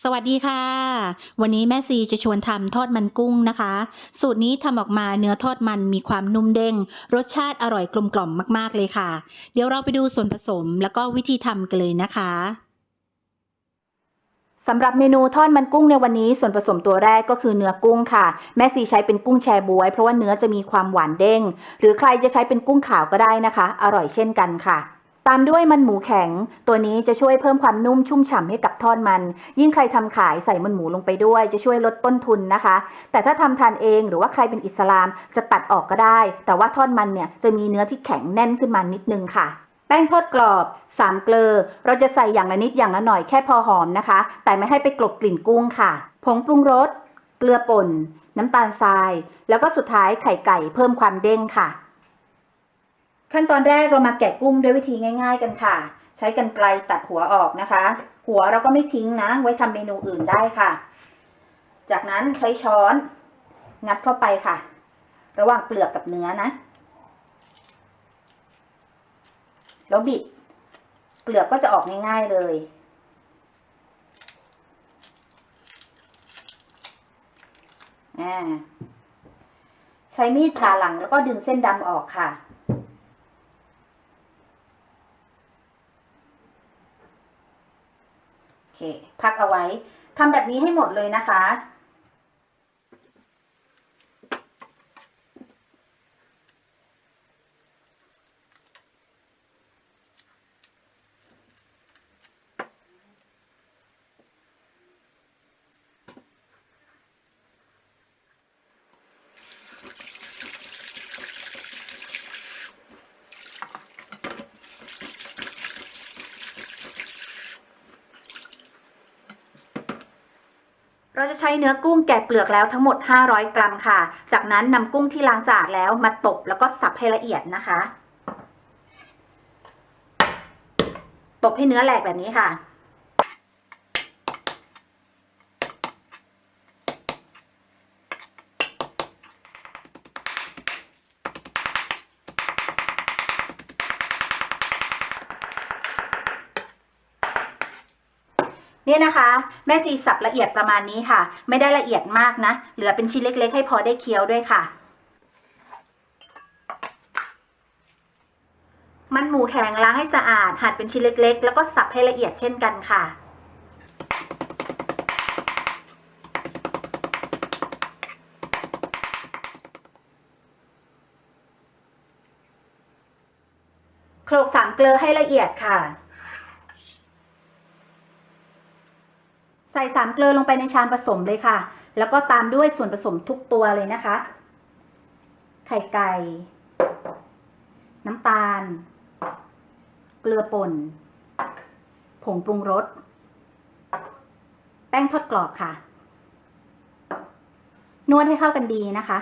สวัสดีค่ะ วันนี้แม่ซีจะชวนทำทอดมันกุ้งนะคะ สูตรนี้ทำออกมาเนื้อทอดมันมีความนุ่มเด้ง รสชาติอร่อยกลมกล่อมมาก ๆ เลยค่ะ เดี๋ยวเราไปดูส่วนผสมแล้วก็วิธีทำกันเลยนะคะสำหรับเมนูทอดมันกุ้งในวันนี้ส่วนผสมตัวแรกก็คือเนื้อกุ้งค่ะ แม่ซีใช้เป็นกุ้งแชบวยเพราะว่าเนื้อจะมีความหวานเด้ง หรือใครจะใช้เป็นกุ้งขาวก็ได้นะคะ อร่อยเช่นกันค่ะ ตามด้วยมันหมูแข็ง ตัวนี้จะช่วยเพิ่มความนุ่มชุ่มฉ่ำให้กับทอดมัน ยิ่งใครทำขายใส่มันหมูลงไปด้วย จะช่วยลดต้นทุนนะคะ แต่ถ้าทำทานเองหรือว่าใครเป็นอิสลามจะตัดออกก็ได้ แต่ว่าทอดมันเนี่ยจะมีเนื้อที่แข็งแน่นขึ้นมานิดนึงค่ะ แป้งทอดกรอบ3เกลือ เราจะใส่อย่างละนิดอย่างละหน่อยแค่พอหอมนะคะ แต่ไม่ให้ไปกลบกลิ่นกุ้งค่ะ ผงปรุงรส เกลือป่น น้ำตาลทราย แล้วก็สุดท้ายไข่ไก่เพิ่มความเด้งค่ะ ขั้นตอนแรกเรามาแกะกุ้งด้วยวิธีง่าย ๆ กันค่ะ ใช้กรรไกรตัดหัวออกนะคะ หัวเราก็ไม่ทิ้งนะ ไว้ทำเมนูอื่นได้ค่ะ จากนั้นใช้ช้อนงัดเข้าไปค่ะ ระหว่างเปลือกกับเนื้อนะ แล้วบิด เปลือกก็จะออกง่ายๆเลยใช้มีดผ่าหลังแล้วก็ดึงเส้นดำออกค่ะ โอเค พักเอาไว้ทำแบบนี้ให้หมดเลยนะคะ เราจะใช้เนื้อกุ้งแกะเปลือกแล้วทั้งหมด 500 กรัมค่ะ จากนั้นนำกุ้งที่ล้างสะอาดแล้วมาตบแล้วก็สับให้ละเอียดนะคะ ตบให้เนื้อแหลกแบบนี้ค่ะ เนี่ยนะคะ แม่จีสับละเอียดประมาณนี้ค่ะ ไม่ได้ละเอียดมากนะ เหลือเป็นชิ้นเล็ก ๆ ให้พอได้เคี้ยวด้วยค่ะ มันหมูแข็งล้างให้สะอาด หั่นเป็นชิ้นเล็ก ๆ แล้วก็สับให้ละเอียดเช่นกันค่ะโขลกสามเกลือให้ละเอียดค่ะ ใส่สามเกลือลงไปในชามผสมเลยค่ะ แล้วก็ตามด้วยส่วนผสมทุกตัวเลยนะคะ ไข่ไก่ น้ำตาล เกลือป่น ผงปรุงรส แป้งทอดกรอบค่ะ นวดให้เข้ากันดีนะคะ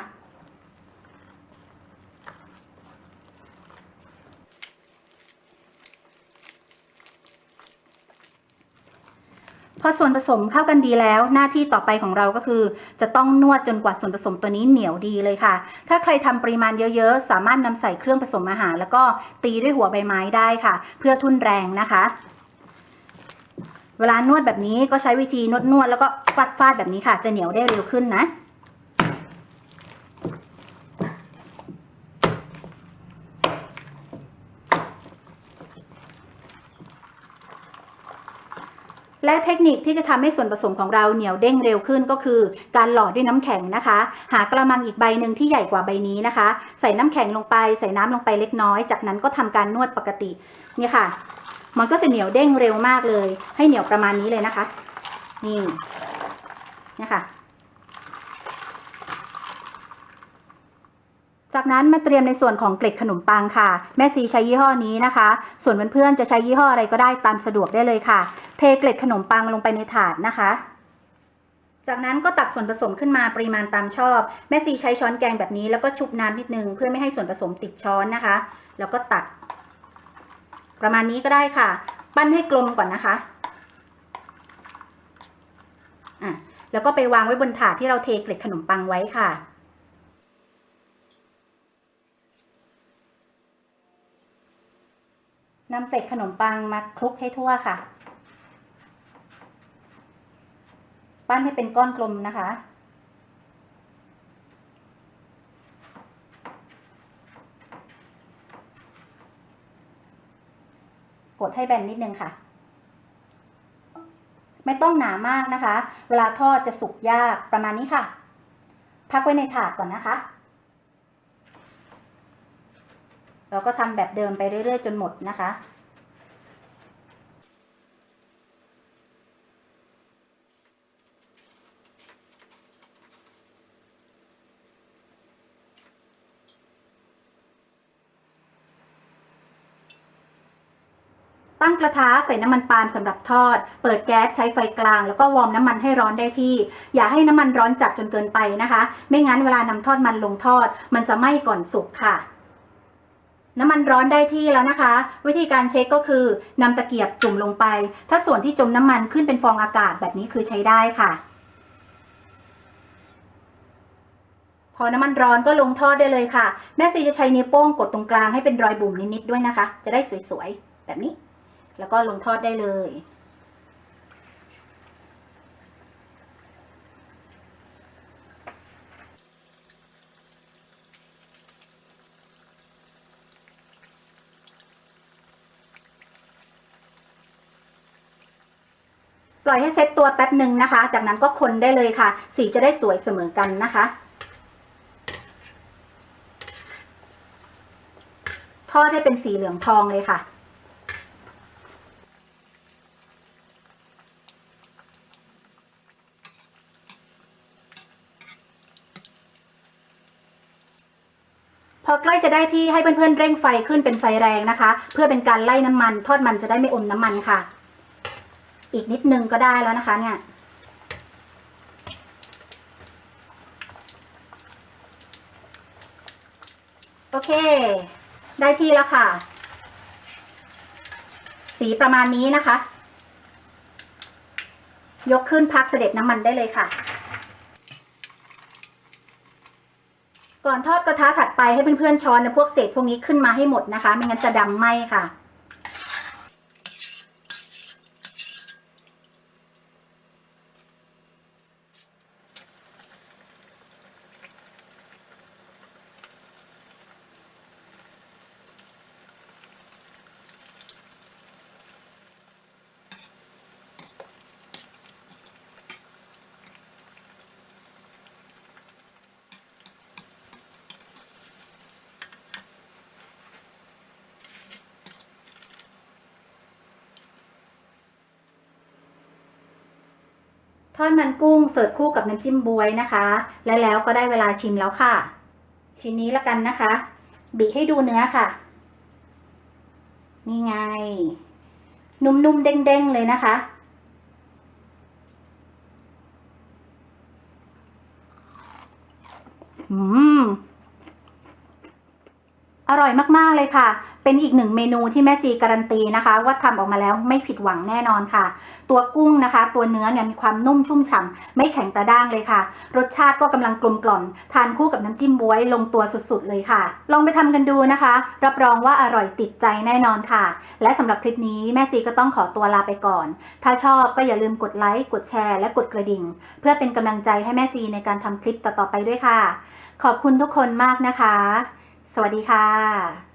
พอส่วนผสมเข้ากันดีแล้ว หน้าที่ต่อไปของเราก็คือ จะต้องนวดจนกว่าส่วนผสมตัวนี้เหนียวดีเลยค่ะ ถ้าใครทำปริมาณเยอะๆ สามารถนำใส่เครื่องผสมอาหาร แล้วก็ตีด้วยหัวใบไม้ได้ค่ะ เพื่อทุ่นแรงนะคะ เวลานวดแบบนี้ก็ใช้วิธีนวดนวดๆแล้วก็ฟาดฟาดแบบนี้ค่ะ จะเหนียวได้เร็วขึ้นนะ และเทคนิคที่จะทำให้ส่วนผสมของเราเหนียวเด้งเร็วขึ้นก็คือ การหล่อด้วยน้ำแข็งนะคะ หากระมังอีกใบหนึ่งที่ใหญ่กว่าใบนี้นะคะ ใส่น้ำแข็งลงไป ใส่น้ำลงไปเล็กน้อย จากนั้นก็ทำการนวดปกติเนี่ยค่ะ มันก็จะเหนียวเด้งเร็วมากเลย ให้เหนียวประมาณนี้เลยนะคะ นี่นี่ค่ะ จากนั้นมาเตรียมในส่วนของเกล็ดขนมปังค่ะ แม่ซีใช้ยี่ห้อนี้นะคะ ส่วนเพื่อนๆจะใช้ยี่ห้ออะไรก็ได้ตามสะดวกได้เลยค่ะ เทเกล็ดขนมปังลงไปในถาดนะคะ จากนั้นก็ตักส่วนผสมขึ้นมาปริมาณตามชอบ แม่ซีใช้ช้อนแกงแบบนี้แล้วก็ชุบน้ำนิดนึงเพื่อไม่ให้ส่วนผสมติดช้อนนะคะ แล้วก็ตัก ประมาณนี้ก็ได้ค่ะ ปั้นให้กลมก่อนนะคะอะแล้วก็ไปวางไว้บนถาดที่เราเทเกล็ดขนมปังไว้ค่ะ นำเกล็ดขนมปังมาคลุกให้ทั่วค่ะ ปั้นให้เป็นก้อนกลมนะคะ กดให้แบนนิดนึงค่ะ ไม่ต้องหนามากนะคะ เวลาทอดจะสุกยากประมาณนี้ค่ะ พักไว้ในถาดก่อนนะคะ เราก็ทำแบบเดิมไปเรื่อย ๆ จนหมดนะคะ ตั้งกระทะใส่น้ำมันปาล์มสำหรับทอด เปิดแก๊สใช้ไฟกลาง แล้วก็วอร์มน้ำมันให้ร้อนได้ที่ อย่าให้น้ำมันร้อนจัดจนเกินไปนะคะ ไม่งั้นเวลานำทอดมันลงทอด มันจะไหม้ก่อนสุกค่ะ น้ำมันร้อนได้ที่แล้วนะคะ วิธีการเช็คก็คือนำตะเกียบจุ่มลงไป ถ้าส่วนที่จมน้ำมันขึ้นเป็นฟองอากาศแบบนี้คือใช้ได้ค่ะ พอน้ำมันร้อนก็ลงทอดได้เลยค่ะ แม่ซีจะใช้นิ้วโป้งกดตรงกลางให้เป็นรอยบุ๋มนิดๆด้วยนะคะ จะได้สวยๆแบบนี้ แล้วก็ลงทอดได้เลย ปล่อยให้เซตตัวแป๊บหนึ่งนะคะ จากนั้นก็คนได้เลยค่ะ สีจะได้สวยเสมอกันนะคะ ทอดให้เป็นสีเหลืองทองเลยค่ะพอใกล้จะได้ที่ให้เพื่อนๆเร่งไฟขึ้นเป็นไฟแรงนะคะ เพื่อเป็นการไล่น้ำมัน ทอดมันจะได้ไม่อมน้ำมันค่ะ อีกนิดนึงก็ได้แล้วนะคะเนี่ยโอเค ได้ที่แล้วค่ะ สีประมาณนี้นะคะ ยกขึ้นพักเสด็จน้ำมันได้เลยค่ะ ก่อนทอดกระทะถัดไปให้เพื่อนๆช้อนในพวกเศษพวกนี้ขึ้นมาให้หมดนะคะ ไม่งั้นจะดำไหมค่ะ ทอดมันกุ้งเสิร์ฟคู่กับน้ำจิ้มบวยนะคะ และแล้วก็ได้เวลาชิมแล้วค่ะ ชิ้นนี้ละกันนะคะ บีให้ดูเนื้อค่ะ นี่ไง นุ่มๆเด้งๆเลยนะคะ อืม อร่อยมากๆเลยค่ะ เป็นอีกหนึ่งเมนูที่แม่ซีการันตีนะคะ ว่าทำออกมาแล้วไม่ผิดหวังแน่นอนค่ะ ตัวกุ้งนะคะ ตัวเนื้อเนี่ยมีความนุ่มชุ่มฉ่ำไม่แข็งกระด้างเลยค่ะ รสชาติก็กำลังกลมกล่อมทานคู่กับน้ำจิ้มบ๊วยลงตัวสุดๆเลยค่ะ ลองไปทำกันดูนะคะ รับรองว่าอร่อยติดใจแน่นอนค่ะ และสำหรับคลิปนี้แม่ซีก็ต้องขอตัวลาไปก่อน ถ้าชอบก็อย่าลืมกดไลค์กดแชร์และกดกระดิ่ง เพื่อเป็นกำลังใจให้แม่ซีในการทำคลิปต่อๆไปด้วยค่ะ ขอบคุณทุกคนมากนะคะ สวัสดีค่ะ